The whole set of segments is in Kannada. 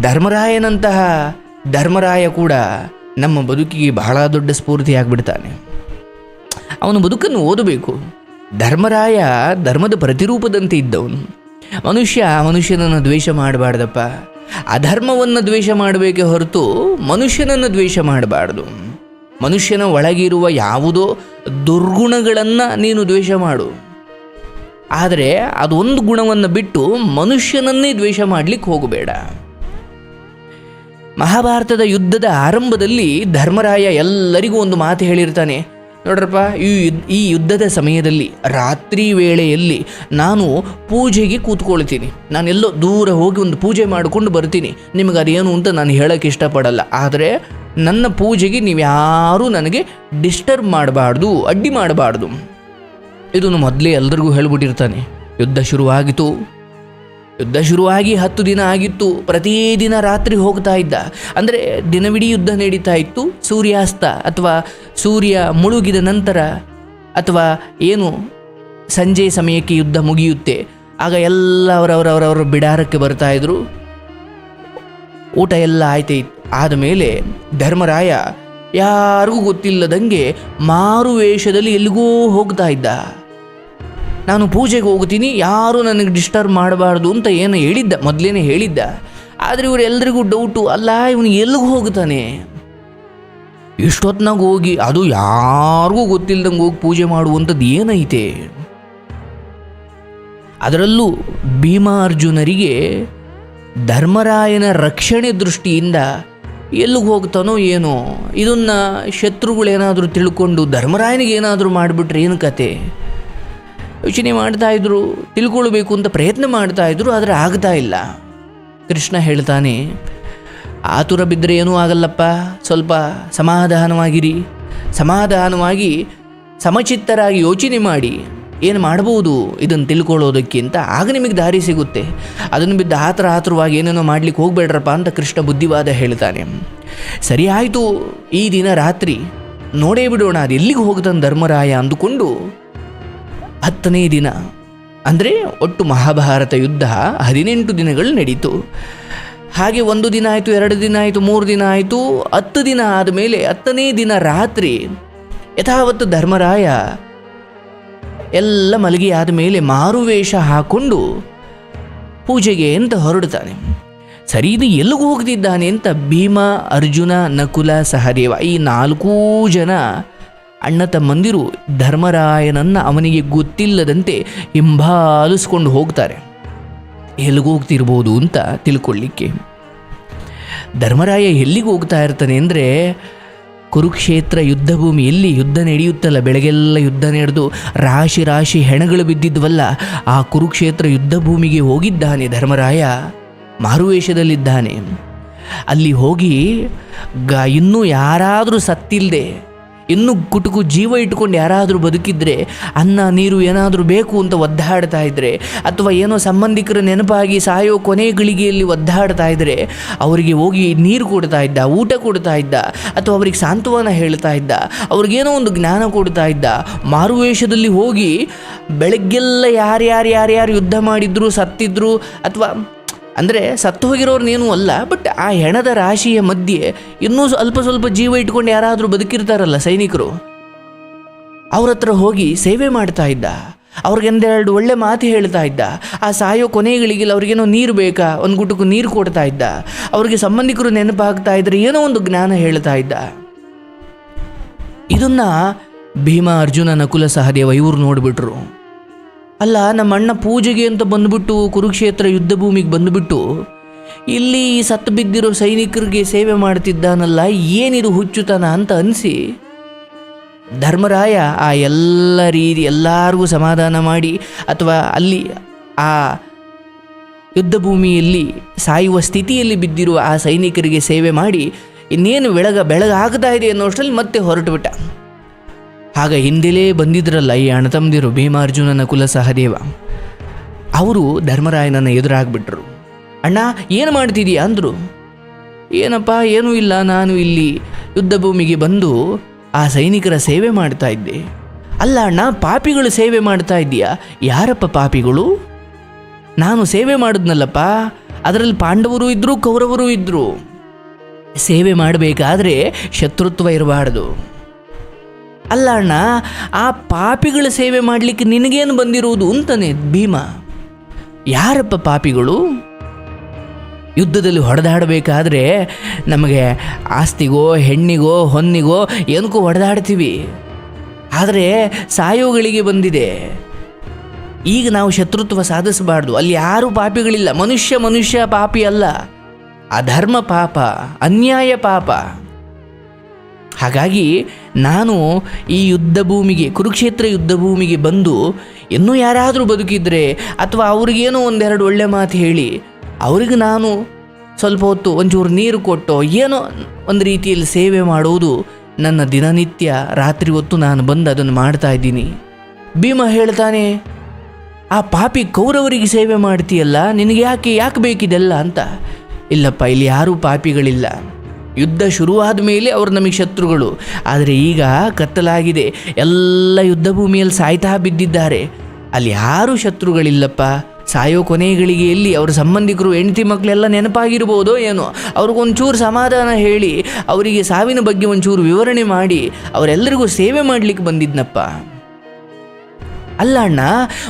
ಧರ್ಮರಾಯನಂತಹ ಧರ್ಮರಾಯ ಕೂಡ ನಮ್ಮ ಬದುಕಿಗೆ ಬಹಳ ದೊಡ್ಡ ಸ್ಫೂರ್ತಿಯಾಗ್ಬಿಡ್ತಾನೆ. ಅವನು ಬದುಕನ್ನು ಓದಬೇಕು. ಧರ್ಮರಾಯ ಧರ್ಮದ ಪ್ರತಿರೂಪದಂತೆ ಇದ್ದವನು. ಮನುಷ್ಯ ಮನುಷ್ಯನನ್ನು ದ್ವೇಷ ಮಾಡಬಾರ್ದಪ್ಪ. ಅಧರ್ಮವನ್ನು ದ್ವೇಷ ಮಾಡಬೇಕೆ ಹೊರತು ಮನುಷ್ಯನನ್ನು ದ್ವೇಷ ಮಾಡಬಾರ್ದು. ಮನುಷ್ಯನ ಒಳಗಿರುವ ಯಾವುದೋ ದುರ್ಗುಣಗಳನ್ನು ನೀನು ದ್ವೇಷ ಮಾಡು. ಆದರೆ ಅದೊಂದು ಗುಣವನ್ನು ಬಿಟ್ಟು ಮನುಷ್ಯನನ್ನೇ ದ್ವೇಷ ಮಾಡಲಿಕ್ಕೆ ಹೋಗಬೇಡ. ಮಹಾಭಾರತದ ಯುದ್ಧದ ಆರಂಭದಲ್ಲಿ ಧರ್ಮರಾಯ ಎಲ್ಲರಿಗೂ ಒಂದು ಮಾತು ಹೇಳಿರ್ತಾನೆ. ನೋಡ್ರಪ್ಪ, ಈ ಈ ಯುದ್ಧದ ಸಮಯದಲ್ಲಿ, ರಾತ್ರಿ ವೇಳೆಯಲ್ಲಿ ನಾನು ಪೂಜೆಗೆ ಕೂತ್ಕೊಳ್ತೀನಿ. ನಾನೆಲ್ಲೋ ದೂರ ಹೋಗಿ ಒಂದು ಪೂಜೆ ಮಾಡಿಕೊಂಡು ಬರ್ತೀನಿ. ನಿಮಗೆ ಅದೇನು ಅಂತ ನಾನು ಹೇಳೋಕ್ಕೆ ಇಷ್ಟಪಡಲ್ಲ. ಆದರೆ ನನ್ನ ಪೂಜೆಗೆ ನೀವು ಯಾರೂ ನನಗೆ ಡಿಸ್ಟರ್ಬ್ ಮಾಡಬಾರ್ದು, ಅಡ್ಡಿ ಮಾಡಬಾರ್ದು. ಇದನ್ನು ಮೊದಲೇ ಎಲ್ರಿಗೂ ಹೇಳ್ಬಿಟ್ಟಿರ್ತಾನೆ. ಯುದ್ಧ ಶುರುವಾಗಿತು ಯುದ್ಧ ಶುರುವಾಗಿ ಹತ್ತು ದಿನ ಆಗಿತ್ತು. ಪ್ರತಿದಿನ ರಾತ್ರಿ ಹೋಗ್ತಾ ಇದ್ದ. ಅಂದರೆ ದಿನವಿಡೀ ಯುದ್ಧ ನಡೀತಾ ಇತ್ತು. ಸೂರ್ಯಾಸ್ತ ಅಥವಾ ಸೂರ್ಯ ಮುಳುಗಿದ ನಂತರ ಅಥವಾ ಏನು ಸಂಜೆ ಸಮಯಕ್ಕೆ ಯುದ್ಧ ಮುಗಿಯುತ್ತೆ. ಆಗ ಎಲ್ಲ ಅವರವರವರವರ ಬಿಡಾರಕ್ಕೆ ಬರ್ತಾ ಇದ್ರು. ಊಟ ಎಲ್ಲ ಆಯ್ತೇ ಆದಮೇಲೆ ಧರ್ಮರಾಯ ಯಾರಿಗೂ ಗೊತ್ತಿಲ್ಲದಂಗೆ ಮಾರು ವೇಷದಲ್ಲಿ ಎಲ್ಲಿಗೋ ಹೋಗ್ತಾ ಇದ್ದ. ನಾನು ಪೂಜೆಗೆ ಹೋಗ್ತೀನಿ, ಯಾರೂ ನನಗೆ ಡಿಸ್ಟರ್ಬ್ ಮಾಡಬಾರ್ದು ಅಂತ ಏನು ಹೇಳಿದ್ದ, ಮೊದಲೇನೆ ಹೇಳಿದ್ದ. ಆದರೆ ಇವರೆಲ್ಲರಿಗೂ ಡೌಟು ಅಲ್ಲ, ಇವನು ಎಲ್ಲಿಗೆ ಹೋಗ್ತಾನೆ? ಇಷ್ಟೊತ್ನಾಗ ಹೋಗಿ, ಅದು ಯಾರಿಗೂ ಗೊತ್ತಿಲ್ದಂಗೆ ಹೋಗಿ ಪೂಜೆ ಮಾಡುವಂಥದ್ದು ಏನೈತೆ? ಅದರಲ್ಲೂ ಭೀಮಾರ್ಜುನರಿಗೆ ಧರ್ಮರಾಯನ ರಕ್ಷಣೆ ದೃಷ್ಟಿಯಿಂದ ಎಲ್ಲಿಗೆ ಹೋಗ್ತಾನೋ ಏನೋ, ಇದನ್ನು ಶತ್ರುಗಳೇನಾದರೂ ತಿಳ್ಕೊಂಡು ಧರ್ಮರಾಯನಿಗೆ ಏನಾದರೂ ಮಾಡಿಬಿಟ್ರೆ ಏನು ಕತೆ? ಯೋಚನೆ ಮಾಡ್ತಾ ಇದ್ರು, ತಿಳ್ಕೊಳ್ಬೇಕು ಅಂತ ಪ್ರಯತ್ನ ಮಾಡ್ತಾ ಇದ್ರು, ಆದರೆ ಆಗ್ತಾ ಇಲ್ಲ. ಕೃಷ್ಣ ಹೇಳ್ತಾನೆ, ಆತುರ ಬಿದ್ದರೆ ಏನೂ ಆಗಲ್ಲಪ್ಪ, ಸ್ವಲ್ಪ ಸಮಾಧಾನವಾಗಿರಿ. ಸಮಾಧಾನವಾಗಿ ಸಮಚಿತ್ತರಾಗಿ ಯೋಚನೆ ಮಾಡಿ, ಏನು ಮಾಡ್ಬೋದು ಇದನ್ನು ತಿಳ್ಕೊಳ್ಳೋದಕ್ಕೆ ಅಂತ ಆಗ ನಿಮಗೆ ದಾರಿ ಸಿಗುತ್ತೆ. ಅದನ್ನು ಬಿದ್ದು ಆತರ ಆತುರವಾಗಿ ಏನೇನೋ ಮಾಡ್ಲಿಕ್ಕೆ ಹೋಗ್ಬೇಡ್ರಪ್ಪ ಅಂತ ಕೃಷ್ಣ ಬುದ್ಧಿವಾದ ಹೇಳ್ತಾನೆ. ಸರಿ ಆಯಿತು, ಈ ದಿನ ರಾತ್ರಿ ನೋಡೇ ಬಿಡೋಣ, ಅದು ಎಲ್ಲಿಗೆ ಹೋಗ್ತಾನೆ ಧರ್ಮರಾಯ ಅಂದುಕೊಂಡು ಹತ್ತನೇ ದಿನ. ಅಂದರೆ ಒಟ್ಟು ಮಹಾಭಾರತ ಯುದ್ಧ ಹದಿನೆಂಟು ದಿನಗಳು ನಡೀತು. ಹಾಗೆ ಒಂದು ದಿನ ಆಯಿತು, ಎರಡು ದಿನ ಆಯಿತು, ಮೂರು ದಿನ ಆಯಿತು, ಹತ್ತು ದಿನ ಆದಮೇಲೆ ಹತ್ತನೇ ದಿನ ರಾತ್ರಿ ಯಥಾವತ್ತು ಧರ್ಮರಾಯ ಎಲ್ಲ ಮಲಗಿ ಆದಮೇಲೆ ಮಾರುವೇಷ ಹಾಕೊಂಡು ಪೂಜೆಗೆ ಅಂತ ಹೊರಡ್ತಾನೆ ಸರಿ, ಇದು ಎಲ್ಲಿಗೂ ಹೋಗ್ತಿದ್ದಾನೆ ಅಂತ ಭೀಮ, ಅರ್ಜುನ, ನಕುಲ, ಸಹದೇವ ಈ ನಾಲ್ಕೂ ಜನ ಅಣ್ಣ ತಮ್ಮಂದಿರು ಧರ್ಮರಾಯನನ್ನು ಅವನಿಗೆ ಗೊತ್ತಿಲ್ಲದಂತೆ ಹಿಂಬಾಲಿಸ್ಕೊಂಡು ಹೋಗ್ತಾರೆ. ಎಲ್ಲಿಗೋಗ್ತಿರ್ಬೋದು ಅಂತ ತಿಳ್ಕೊಳ್ಳಿಕ್ಕೆ. ಧರ್ಮರಾಯ ಎಲ್ಲಿಗೆ ಹೋಗ್ತಾ ಇರ್ತಾನೆ ಅಂದರೆ ಕುರುಕ್ಷೇತ್ರ ಯುದ್ಧ ಭೂಮಿಯಲ್ಲಿ ಯುದ್ಧ ನಡೆಯುತ್ತಲ್ಲ ಬೆಳಗ್ಗೆಲ್ಲ ಯುದ್ಧ ನಡೆದು ರಾಶಿ ರಾಶಿ ಹೆಣಗಳು ಬಿದ್ದಿದ್ವಲ್ಲ, ಆ ಕುರುಕ್ಷೇತ್ರ ಯುದ್ಧ ಭೂಮಿಗೆ ಹೋಗಿದ್ದಾನೆ ಧರ್ಮರಾಯ, ಮಾರುವೇಷದಲ್ಲಿದ್ದಾನೆ. ಅಲ್ಲಿ ಹೋಗಿ ಗ ಇನ್ನೂ ಯಾರಾದರೂ ಸತ್ತಿಲ್ಲದೆ ಇನ್ನೂ ಕುಟುಕು ಜೀವ ಇಟ್ಕೊಂಡು ಯಾರಾದರೂ ಬದುಕಿದ್ರೆ ಅನ್ನ, ನೀರು ಏನಾದರೂ ಬೇಕು ಅಂತ ಒದ್ದಾಡ್ತಾ ಇದ್ರೆ, ಅಥವಾ ಏನೋ ಸಂಬಂಧಿಕರ ನೆನಪಾಗಿ ಸಾಯೋ ಕೊನೆ ಗಳಿಗೆಯಲ್ಲಿ ಒದ್ದಾಡ್ತಾ ಇದ್ರೆ, ಅವರಿಗೆ ಹೋಗಿ ನೀರು ಕೊಡ್ತಾ ಇದ್ದ, ಊಟ ಕೊಡ್ತಾ ಇದ್ದ, ಅಥವಾ ಅವರಿಗೆ ಸಾಂತ್ವನ ಹೇಳ್ತಾ ಇದ್ದ, ಅವ್ರಿಗೇನೋ ಒಂದು ಜ್ಞಾನ ಕೊಡ್ತಾ ಇದ್ದ, ಮಾರುವೇಷದಲ್ಲಿ ಹೋಗಿ ಬೆಳಗ್ಗೆಲ್ಲ ಯಾರ್ಯಾರು ಯಾರ್ಯಾರು ಯುದ್ಧ ಮಾಡಿದ್ರು, ಸತ್ತಿದ್ರು, ಅಥವಾ ಅಂದರೆ ಸತ್ತು ಹೋಗಿರೋರ್ನೇನೂ ಅಲ್ಲ ಬಟ್ ಆ ಹೆಣದ ರಾಶಿಯ ಮಧ್ಯೆ ಇನ್ನೂ ಅಲ್ಪ ಸ್ವಲ್ಪ ಜೀವ ಇಟ್ಕೊಂಡು ಯಾರಾದರೂ ಬದುಕಿರ್ತಾರಲ್ಲ ಸೈನಿಕರು. ಅವ್ರ ಹತ್ರ ಹೋಗಿ ಸೇವೆ ಮಾಡ್ತಾ ಇದ್ದ. ಅವ್ರಿಗೆಂದೆರಡು ಒಳ್ಳೆ ಮಾತು ಹೇಳ್ತಾ ಇದ್ದ. ಆ ಸಾಯೋ ಕೊನೆಗಳಿಗೆ ಅವ್ರಿಗೇನೋ ನೀರು ಬೇಕಾ? ಒಂದು ಗುಟುಕು ನೀರು ಕೊಡ್ತಾ ಇದ್ದ. ಅವ್ರಿಗೆ ಸಂಬಂಧಿಕರು ನೆನಪಾಗ್ತಾ ಇದ್ರೆ ಏನೋ ಒಂದು ಜ್ಞಾನ ಹೇಳ್ತಾ ಇದ್ದ. ಇದನ್ನ ಭೀಮ ಅರ್ಜುನ ನಕುಲ ಸಹದೇವ ಇವರು ನೋಡಿಬಿಟ್ರು. ಅಲ್ಲ, ನಮ್ಮ ಅಣ್ಣ ಪೂಜೆಗೆ ಅಂತ ಬಂದುಬಿಟ್ಟು ಕುರುಕ್ಷೇತ್ರ ಯುದ್ಧ ಭೂಮಿಗೆ ಬಂದುಬಿಟ್ಟು ಇಲ್ಲಿ ಸತ್ತು ಬಿದ್ದಿರೋ ಸೈನಿಕರಿಗೆ ಸೇವೆ ಮಾಡ್ತಿದ್ದಾನಲ್ಲ, ಏನಿದು ಹುಚ್ಚುತನ ಅಂತ ಅನಿಸಿ ಧರ್ಮರಾಯ ಆ ಎಲ್ಲ ರೀತಿ ಎಲ್ಲರಿಗೂ ಸಮಾಧಾನ ಮಾಡಿ ಅಥವಾ ಅಲ್ಲಿ ಆ ಯುದ್ಧ ಭೂಮಿಯಲ್ಲಿ ಸಾಯುವ ಸ್ಥಿತಿಯಲ್ಲಿ ಬಿದ್ದಿರುವ ಆ ಸೈನಿಕರಿಗೆ ಸೇವೆ ಮಾಡಿ ಇನ್ನೇನು ಬೆಳಗ ಬೆಳಗಾಗ್ತಾ ಇದೆ ಅನ್ನೋಷ್ಟರಲ್ಲಿ ಮತ್ತೆ ಹೊರಟುಬಿಟ್ಟ. ಆಗ ಹಿಂದೆಲೇ ಬಂದಿದ್ರಲ್ಲ ಈ ಅಣ್ಣತಮ್ಮದಿರು ಭೀಮಾರ್ಜುನನ ಕುಲ ಸಹದೇವ ಅವರು ಧರ್ಮರಾಯನನ್ನು ಎದುರಾಗ್ಬಿಟ್ರು. ಅಣ್ಣ, ಏನು ಮಾಡ್ತಿದೀಯ? ಅಂದರು. ಏನಪ್ಪ, ಏನೂ ಇಲ್ಲ, ನಾನು ಇಲ್ಲಿ ಯುದ್ಧ ಭೂಮಿಗೆ ಬಂದು ಆ ಸೈನಿಕರ ಸೇವೆ ಮಾಡ್ತಾ ಇದ್ದೆ. ಅಲ್ಲ ಅಣ್ಣ, ಪಾಪಿಗಳು ಸೇವೆ ಮಾಡ್ತಾ ಇದ್ದೀಯಾ? ಯಾರಪ್ಪ ಪಾಪಿಗಳು? ನಾನು ಸೇವೆ ಮಾಡಿದ್ನಲ್ಲಪ್ಪ, ಅದರಲ್ಲಿ ಪಾಂಡವರು ಇದ್ದರು ಕೌರವರು ಇದ್ದರು ಸೇವೆ ಮಾಡಬೇಕಾದ್ರೆ ಶತ್ರುತ್ವ ಇರಬಾರ್ದು. ಅಲ್ಲ ಅಣ್ಣ, ಆ ಪಾಪಿಗಳ ಸೇವೆ ಮಾಡಲಿಕ್ಕೆ ನಿನಗೇನು ಬಂದಿರುವುದು ಅಂತಾನೆ ಭೀಮ. ಯಾರಪ್ಪ ಪಾಪಿಗಳು? ಯುದ್ಧದಲ್ಲಿ ಹೊಡೆದಾಡಬೇಕಾದ್ರೆ ನಮಗೆ ಆಸ್ತಿಗೋ, ಹೆಣ್ಣಿಗೋ, ಹೊನ್ನಿಗೋ ಏನಕ್ಕೂ ಹೊಡೆದಾಡ್ತೀವಿ. ಆದರೆ ಸಾಯೋಗಳಿಗೆ ಬಂದಿದೆ. ಈಗ ನಾವು ಶತ್ರುತ್ವ ಸಾಧಿಸಬಾರ್ದು. ಅಲ್ಲಿ ಯಾರೂ ಪಾಪಿಗಳಿಲ್ಲ. ಮನುಷ್ಯ ಮನುಷ್ಯ ಪಾಪಿ ಅಲ್ಲ. ಅಧರ್ಮ ಪಾಪ, ಅನ್ಯಾಯ ಪಾಪ. ಹಾಗಾಗಿ ನಾನು ಈ ಯುದ್ಧ ಭೂಮಿಗೆ, ಕುರುಕ್ಷೇತ್ರ ಯುದ್ಧ ಭೂಮಿಗೆ ಬಂದು ಇನ್ನೂ ಯಾರಾದರೂ ಬದುಕಿದ್ರೆ ಅಥವಾ ಅವ್ರಿಗೇನೋ ಒಂದೆರಡು ಒಳ್ಳೆ ಮಾತು ಹೇಳಿ, ಅವ್ರಿಗೆ ನಾನು ಸ್ವಲ್ಪ ಹೊತ್ತು ಒಂಚೂರು ನೀರು ಕೊಟ್ಟೋ ಏನೋ ಒಂದು ರೀತಿಯಲ್ಲಿ ಸೇವೆ ಮಾಡುವುದು ನನ್ನ ದಿನನಿತ್ಯ ರಾತ್ರಿ ಹೊತ್ತು ನಾನು ಬಂದು ಅದನ್ನು ಮಾಡ್ತಾ ಇದ್ದೀನಿ. ಭೀಮ ಹೇಳ್ತಾನೆ, ಆ ಪಾಪಿ ಕೌರವರಿಗೆ ಸೇವೆ ಮಾಡ್ತೀಯಲ್ಲ, ನಿನಗೆ ಯಾಕೆ ಯಾಕೆ ಬೇಕಿದೆಲ್ಲ? ಅಂತ. ಇಲ್ಲಪ್ಪ, ಇಲ್ಲಿ ಯಾರೂ ಪಾಪಿಗಳಿಲ್ಲ. ಯುದ್ಧ ಶುರುವಾದ ಮೇಲೆ ಅವರು ನಮಗೆ ಶತ್ರುಗಳು. ಆದರೆ ಈಗ ಕತ್ತಲಾಗಿದೆ. ಎಲ್ಲ ಯುದ್ಧ ಭೂಮಿಯಲ್ಲಿ ಸಾಯ್ತಾ ಬಿದ್ದಿದ್ದಾರೆ. ಅಲ್ಲಿ ಯಾರೂ ಶತ್ರುಗಳಿಲ್ಲಪ್ಪ. ಸಾಯೋ ಕೊನೆಗಳಿಗೆ ಎಲ್ಲಿ ಅವ್ರ ಸಂಬಂಧಿಕರು, ಹೆಂಡತಿ ಮಕ್ಕಳೆಲ್ಲ ನೆನಪಾಗಿರ್ಬೋದೋ ಏನೋ. ಅವ್ರಿಗೊಂಚೂರು ಸಮಾಧಾನ ಹೇಳಿ, ಅವರಿಗೆ ಸಾವಿನ ಬಗ್ಗೆ ಒಂಚೂರು ವಿವರಣೆ ಮಾಡಿ, ಅವರೆಲ್ಲರಿಗೂ ಸೇವೆ ಮಾಡಲಿಕ್ಕೆ ಬಂದಿದ್ನಪ್ಪ. ಅಲ್ಲ ಅಣ್ಣ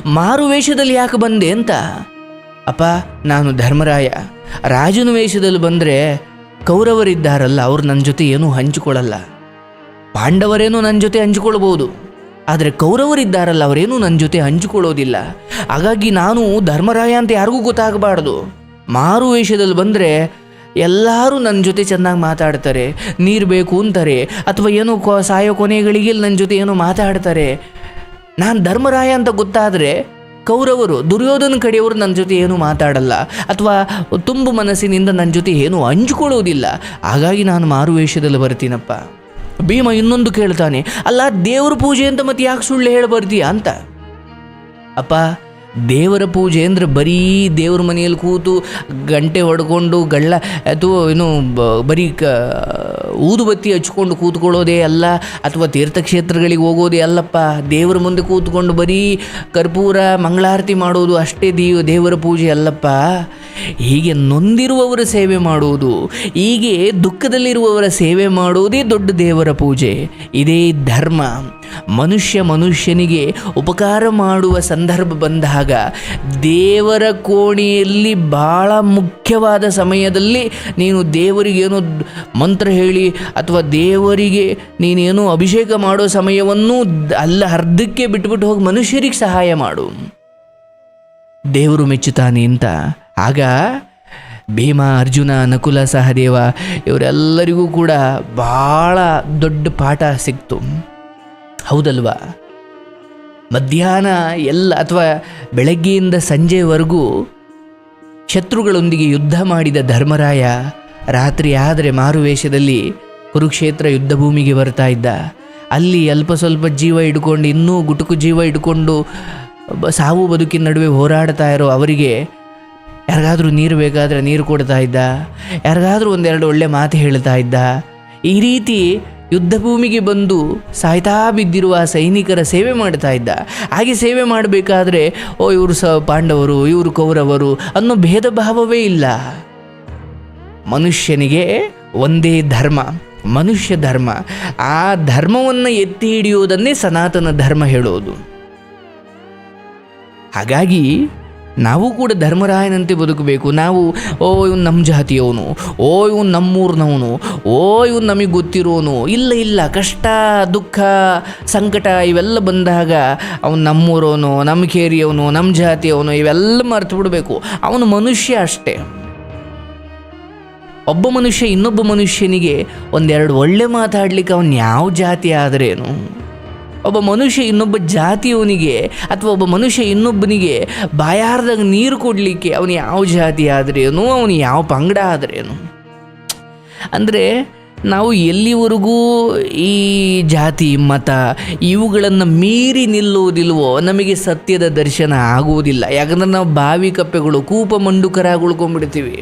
ಮಾರು ವೇಷದಲ್ಲಿ ಯಾಕೆ ಬಂದೆ ಅಂತ? ಅಪ್ಪ, ನಾನು ಧರ್ಮರಾಯ. ರಾಜನ ವೇಷದಲ್ಲಿ ಬಂದರೆ ಕೌರವರಿದ್ದಾರಲ್ಲ, ಅವ್ರು ನನ್ನ ಜೊತೆ ಏನೂ ಹಂಚಿಕೊಳ್ಳಲ್ಲ. ಪಾಂಡವರೇನೂ ನನ್ನ ಜೊತೆ ಹಂಚಿಕೊಳ್ಬೋದು ಆದರೆ ಕೌರವರಿದ್ದಾರಲ್ಲ, ಅವರೇನೂ ನನ್ನ ಜೊತೆ ಹಂಚಿಕೊಳ್ಳೋದಿಲ್ಲ. ಹಾಗಾಗಿ ನಾನು ಧರ್ಮರಾಯ ಅಂತ ಯಾರಿಗೂ ಗೊತ್ತಾಗಬಾರ್ದು. ಮಾರು ವೇಷದಲ್ಲಿ ಬಂದರೆ ಎಲ್ಲರೂ ನನ್ನ ಜೊತೆ ಚೆನ್ನಾಗಿ ಮಾತಾಡ್ತಾರೆ, ನೀರು ಬೇಕು ಅಂತಾರೆ, ಅಥವಾ ಏನೋ ಕೊ, ಸಾಯೋ ಕೊನೆಗಳಿಗೆ ನನ್ನ ಜೊತೆ ಏನೋ ಮಾತಾಡ್ತಾರೆ. ನಾನು ಧರ್ಮರಾಯ ಅಂತ ಗೊತ್ತಾದರೆ ಕೌರವರು, ದುರ್ಯೋಧನ ಕಡೆಯವರು ನನ್ನ ಜೊತೆ ಏನೂ ಮಾತಾಡಲ್ಲ ಅಥವಾ ತುಂಬು ಮನಸ್ಸಿನಿಂದ ನನ್ನ ಜೊತೆ ಏನೂ ಹಂಚಿಕೊಳ್ಳುವುದಿಲ್ಲ ಹಾಗಾಗಿ ನಾನು ಮಾರುವೇಷದಲ್ಲಿ ಬರ್ತೀನಪ್ಪ. ಭೀಮ ಇನ್ನೊಂದು ಕೇಳ್ತಾನೆ, ಅಲ್ಲ ದೇವ್ರ ಪೂಜೆ ಅಂತ ಮತ್ತೆ ಯಾಕೆ ಸುಳ್ಳು ಹೇಳಿ ಬರ್ತೀಯ ಅಂತ. ಅಪ್ಪ ದೇವರ ಪೂಜೆ ಅಂದರೆ ಬರೀ ದೇವ್ರ ಮನೆಯಲ್ಲಿ ಕೂತು ಗಂಟೆ ಹೊಡ್ಕೊಂಡು ಗಳ್ಳ ಅಥವಾ ಏನು ಬರೀ ಕ ಊದುಬತ್ತಿ ಹಚ್ಕೊಂಡು ಕೂತ್ಕೊಳ್ಳೋದೇ ಅಲ್ಲ ಅಥವಾ ತೀರ್ಥಕ್ಷೇತ್ರಗಳಿಗೆ ಹೋಗೋದೇ ಅಲ್ಲಪ್ಪ. ದೇವರ ಮುಂದೆ ಕೂತ್ಕೊಂಡು ಬರೀ ಕರ್ಪೂರ, ಮಂಗಳಾರತಿ ಮಾಡೋದು ಅಷ್ಟೇ ದೇವ ದೇವರ ಪೂಜೆ ಅಲ್ಲಪ್ಪ. ಹೀಗೆ ನೊಂದಿರುವವರ ಸೇವೆ ಮಾಡುವುದು, ಹೀಗೆ ದುಃಖದಲ್ಲಿರುವವರ ಸೇವೆ ಮಾಡುವುದೇ ದೊಡ್ಡ ದೇವರ ಪೂಜೆ. ಇದೇ ಧರ್ಮ. ಮನುಷ್ಯ ಮನುಷ್ಯನಿಗೆ ಉಪಕಾರ ಮಾಡುವ ಸಂದರ್ಭ ಬಂದಾಗ ದೇವರ ಕೋಣೆಯಲ್ಲಿ ಭಾಳ ಮುಖ್ಯವಾದ ಸಮಯದಲ್ಲಿ ನೀನು ದೇವರಿಗೇನು ಮಂತ್ರ ಹೇಳಿ ಅಥವಾ ದೇವರಿಗೆ ನೀನೇನು ಅಭಿಷೇಕ ಮಾಡೋ ಸಮಯವನ್ನು ಅಲ್ಲ, ಅರ್ಧಕ್ಕೆ ಬಿಟ್ಬಿಟ್ಟು ಹೋಗಿ ಮನುಷ್ಯರಿಗೆ ಸಹಾಯ ಮಾಡು. ದೇವರು ಮೆಚ್ಚುತ್ತಾನೆ ಅಂತ ಆಗ ಭೀಮ, ಅರ್ಜುನ, ನಕುಲ, ಸಹದೇವ ಇವರೆಲ್ಲರಿಗೂ ಕೂಡ ಭಾಳ ದೊಡ್ಡ ಪಾಠ ಸಿಕ್ತು. ಹೌದಲ್ವಾ? ಮಧ್ಯಾಹ್ನ ಎಲ್ಲ ಅಥವಾ ಬೆಳಗ್ಗೆಯಿಂದ ಸಂಜೆವರೆಗೂ ಶತ್ರುಗಳೊಂದಿಗೆ ಯುದ್ಧ ಮಾಡಿದ ಧರ್ಮರಾಯ ರಾತ್ರಿ ಆದರೆ ಮಾರುವೇಷದಲ್ಲಿ ಕುರುಕ್ಷೇತ್ರ ಯುದ್ಧ ಭೂಮಿಗೆ ಬರ್ತಾ ಇದ್ದ. ಅಲ್ಲಿ ಅಲ್ಪ ಸ್ವಲ್ಪ ಜೀವ ಇಟ್ಕೊಂಡು ಇನ್ನೂ ಗುಟುಕು ಜೀವ ಇಟ್ಕೊಂಡು ಸಾವು ಬದುಕಿನ ನಡುವೆ ಹೋರಾಡ್ತಾ ಇರೋ ಅವರಿಗೆ ಯಾರಿಗಾದ್ರೂ ನೀರು ಬೇಕಾದರೆ ನೀರು ಕೊಡ್ತಾ ಇದ್ದ? ಯಾರಿಗಾದರೂ ಒಂದೆರಡು ಒಳ್ಳೆ ಮಾತು ಹೇಳ್ತಾ ಇದ್ದ? ಈ ರೀತಿ ಯುದ್ಧ ಭೂಮಿಗೆ ಬಂದು ಸಾಯ್ತಾ ಬಿದ್ದಿರುವ ಸೈನಿಕರ ಸೇವೆ ಮಾಡ್ತಾ ಇದ್ದ. ಹಾಗೆ ಸೇವೆ ಮಾಡಬೇಕಾದ್ರೆ, ಓ, ಇವರು ಸ ಪಾಂಡವರು, ಇವರು ಕೌರವರು ಅನ್ನೋ ಭೇದ ಭಾವವೇ ಇಲ್ಲ. ಮನುಷ್ಯನಿಗೆ ಒಂದೇ ಧರ್ಮ, ಮನುಷ್ಯ ಧರ್ಮ. ಆ ಧರ್ಮವನ್ನು ಎತ್ತಿ ಹಿಡಿಯುವುದನ್ನೇ ಸನಾತನ ಧರ್ಮ ಹೇಳೋದು. ಹಾಗಾಗಿ ನಾವು ಕೂಡ ಧರ್ಮರಾಯನಂತೆ ಬದುಕಬೇಕು. ನಾವು ಓ ಇವನು ನಮ್ಮ ಜಾತಿಯವನು ಓ ಇವನು ನಮ್ಮೂರಿನವನು ಓ ಇವನು ನಮಗೆ ಗೊತ್ತಿರೋನು, ಇಲ್ಲ ಇಲ್ಲ, ಕಷ್ಟ, ದುಃಖ, ಸಂಕಟ ಇವೆಲ್ಲ ಬಂದಾಗ ಅವನು ನಮ್ಮೂರವನು ನಮ್ಮ ಕೇರಿಯವನು ನಮ್ಮ ಜಾತಿಯವನು ಇವೆಲ್ಲ ಮರೆತು ಬಿಡಬೇಕು. ಅವನು ಮನುಷ್ಯ ಅಷ್ಟೇ. ಒಬ್ಬ ಮನುಷ್ಯ ಇನ್ನೊಬ್ಬ ಮನುಷ್ಯನಿಗೆ ಒಂದೆರಡು ಒಳ್ಳೆ ಮಾತಾಡ್ಲಿಕ್ಕೆ ಅವನು ಯಾವ ಜಾತಿ ಆದರೇನು? ಒಬ್ಬ ಮನುಷ್ಯ ಇನ್ನೊಬ್ಬ ಜಾತಿಯವನಿಗೆ ಅಥವಾ ಒಬ್ಬ ಮನುಷ್ಯ ಇನ್ನೊಬ್ಬನಿಗೆ ಬಾಯಾರ್ದಾಗ ನೀರು ಕೊಡಲಿಕ್ಕೆ ಅವನು ಯಾವ ಜಾತಿ ಆದ್ರೇನು, ಅವನು ಯಾವ ಪಂಗಡ ಆದ್ರೇನು? ಅಂದರೆ ನಾವು ಎಲ್ಲಿವರೆಗೂ ಈ ಜಾತಿ, ಮತ ಇವುಗಳನ್ನು ಮೀರಿ ನಿಲ್ಲುವುದಿಲ್ವೋ ನಮಗೆ ಸತ್ಯದ ದರ್ಶನ ಆಗುವುದಿಲ್ಲ. ಯಾಕಂದ್ರೆ ನಾವು ಬಾವಿ ಕಪ್ಪೆಗಳು, ಕೂಪ ಮಂಡುಕರಾಗಿ ಉಳ್ಕೊಂಡ್ಬಿಡ್ತೀವಿ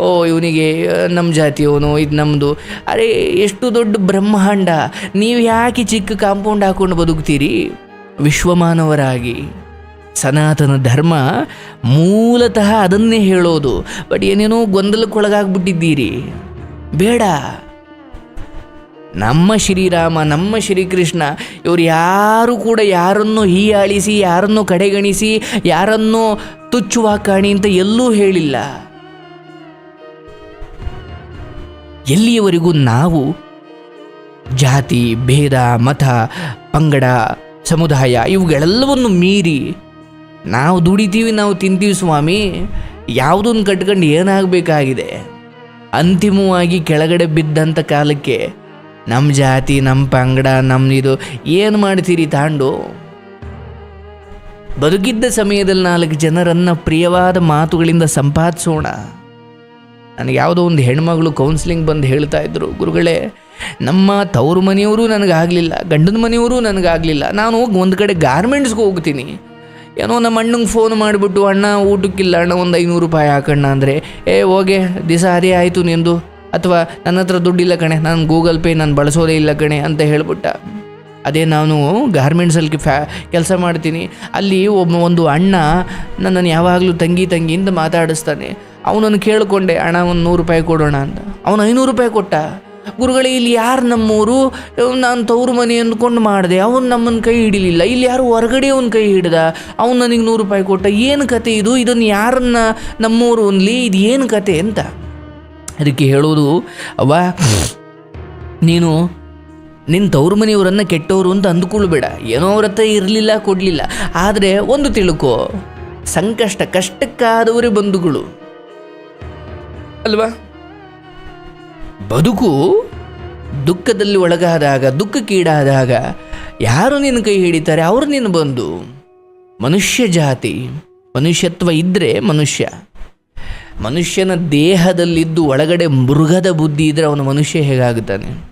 ಓ, ಇವನಿಗೆ ನಮ್ಮ ಜಾತಿಯವನು ಇದು ನಮ್ಮದು ಅರೆ, ಎಷ್ಟು ದೊಡ್ಡ ಬ್ರಹ್ಮಾಂಡ. ನೀವು ಯಾಕೆ ಚಿಕ್ಕ ಕಾಂಪೌಂಡ್ ಹಾಕೊಂಡು ಬದುಕ್ತೀರಿ? ವಿಶ್ವಮಾನವರಾಗಿ. ಸನಾತನ ಧರ್ಮ ಮೂಲತಃ ಅದನ್ನೇ ಹೇಳೋದು. ಬಟ್ ಏನೇನೋ ಗೊಂದಲಕ್ಕೊಳಗಾಗ್ಬಿಟ್ಟಿದ್ದೀರಿ. ಬೇಡ. ನಮ್ಮ ಶ್ರೀರಾಮ, ನಮ್ಮ ಶ್ರೀಕೃಷ್ಣ, ಇವರು ಯಾರು ಕೂಡ ಯಾರನ್ನು ಹೀಯಾಳಿಸಿ, ಯಾರನ್ನು ಕಡೆಗಣಿಸಿ, ಯಾರನ್ನು ತುಚ್ಚುವ ಕಾಣಿ ಅಂತ ಎಲ್ಲೂ ಹೇಳಿಲ್ಲ. ಎಲ್ಲಿಯವರೆಗೂ ನಾವು ಜಾತಿ, ಭೇದ, ಮತ, ಪಂಗಡ, ಸಮುದಾಯ ಇವುಗಳೆಲ್ಲವನ್ನು ಮೀರಿ ನಾವು ದುಡಿತೀವಿ, ನಾವು ತಿಂತೀವಿ ಸ್ವಾಮಿ. ಯಾವುದನ್ನು ಕಟ್ಕೊಂಡು ಏನಾಗಬೇಕಾಗಿದೆ? ಅಂತಿಮವಾಗಿ ಕೆಳಗಡೆ ಬಿದ್ದಂಥ ಕಾಲಕ್ಕೆ ನಮ್ಮ ಜಾತಿ, ನಮ್ಮ ಪಂಗಡ ನಮ್ಮದು ಏನು ಮಾಡ್ತೀರಿ ತಾಂಡು? ಬದುಕಿದ್ದ ಸಮಯದಲ್ಲಿ ನಾಲ್ಕು ಜನರನ್ನು ಪ್ರಿಯವಾದ ಮಾತುಗಳಿಂದ ಸಂಪಾದಿಸೋಣ. ನನಗೆ ಯಾವುದೋ ಒಂದು ಹೆಣ್ಮಗಳು ಕೌನ್ಸಿಲಿಂಗ್ ಬಂದು ಹೇಳ್ತಾ ಇದ್ದರು ಗುರುಗಳೇ, ನಮ್ಮ ತವರು ಮನೆಯವರು ನನಗಾಗಲಿಲ್ಲ, ಗಂಡನ ಮನೆಯವರು ನನಗಾಗಲಿಲ್ಲ, ನಾನು ಹೋಗಿ ಒಂದು ಕಡೆ ಗಾರ್ಮೆಂಟ್ಸ್ಗೆ ಹೋಗ್ತೀನಿ. ಏನೋ ನಮ್ಮ ಅಣ್ಣಂಗೆ ಫೋನ್ ಮಾಡಿಬಿಟ್ಟು, ಅಣ್ಣ, ಊಟಕ್ಕಿಲ್ಲ, ಅಣ್ಣ, ಒಂದು ಐನೂರು ರೂಪಾಯಿ ಹಾಕಣ್ಣ. ಅಂದರೆ, ಏ, ಹೋಗೆ, ದಿಸ ಅದೇ ಆಯಿತು ನಿಂದು, ಅಥವಾ ನನ್ನ ಹತ್ರ ದುಡ್ಡಿಲ್ಲ ಕಣೆ, ನಾನು ಗೂಗಲ್ ಪೇ ನಾನು ಬಳಸೋದೇ ಇಲ್ಲ ಕಣೆ, ಅಂತ ಹೇಳ್ಬಿಟ್ಟ. ಅದೇ ನಾನು ಗಾರ್ಮೆಂಟ್ಸಲ್ಲಿ ಫ್ಯಾ, ಕೆಲಸ ಮಾಡ್ತೀನಿ. ಅಲ್ಲಿ ಒಬ್ಬ, ಒಂದು ಅಣ್ಣ ನನ್ನನ್ನು ಯಾವಾಗಲೂ ತಂಗಿ ತಂಗಿಯಿಂದ ಮಾತಾಡಿಸ್ತಾನೆ. ಅವನನ್ನು ಕೇಳಿಕೊಂಡೆ, ಅಣ್ಣ, ಒಂದು ನೂರು ರೂಪಾಯಿ ಕೊಡೋಣ ಅಂತ. ಅವನು ಐನೂರು ರೂಪಾಯಿ ಕೊಟ್ಟ? ಗುರುಗಳೇ, ಇಲ್ಲಿ ಯಾರು ನಮ್ಮೂರು? ನಾನು ತವರು ಮನೆ ಅಂದ್ಕೊಂಡು ಮಾಡಿದೆ. ಅವನು ನಮ್ಮನ್ನು ಕೈ ಹಿಡಿಲಿಲ್ಲ. ಇಲ್ಲಿ ಯಾರು ಹೊರಗಡೆ ಅವನ ಕೈ ಹಿಡ್ದ? ಅವನು ನನಗೆ ನೂರು ರೂಪಾಯಿ ಕೊಟ್ಟ. ಏನು ಕತೆ ಇದು? ಇದನ್ನು ಯಾರನ್ನ ನಮ್ಮೂರು ಅನ್ಲಿ? ಇದು ಏನು ಕತೆ ಅಂತ. ಅದಕ್ಕೆ ಹೇಳೋದು ಅವ್ವ, ನೀನು ನಿನ್ನ ತವ್ರ ಮನೆಯವರನ್ನು ಕೆಟ್ಟವರು ಅಂತ ಅಂದ್ಕೊಳ್ಬೇಡ. ಏನೋ ಅವ್ರ ಹತ್ರ ಇರಲಿಲ್ಲ, ಕೊಡಲಿಲ್ಲ. ಆದರೆ ಒಂದು ತಿಳ್ಕೊ, ಸಂಕಷ್ಟ, ಕಷ್ಟಕ್ಕಾದವರೇ ಬಂಧುಗಳು. ಅಲ್ವಾ? ಬದುಕು ದುಃಖದಲ್ಲಿ ಒಳಗಾದಾಗ, ದುಃಖಕ್ಕೀಡಾದಾಗ ಯಾರು ನಿನ್ನ ಕೈ ಹಿಡಿತಾರೆ? ಅವರು ನಿನ್ನ ಬಂದು. ಮನುಷ್ಯ ಜಾತಿ, ಮನುಷ್ಯತ್ವ ಇದ್ದರೆ ಮನುಷ್ಯ. ಮನುಷ್ಯನ ದೇಹದಲ್ಲಿದ್ದು ಒಳಗಡೆ ಮೃಗದ ಬುದ್ಧಿ ಇದ್ದರೆ ಅವನು ಮನುಷ್ಯ ಹೇಗಾಗುತ್ತಾನೆ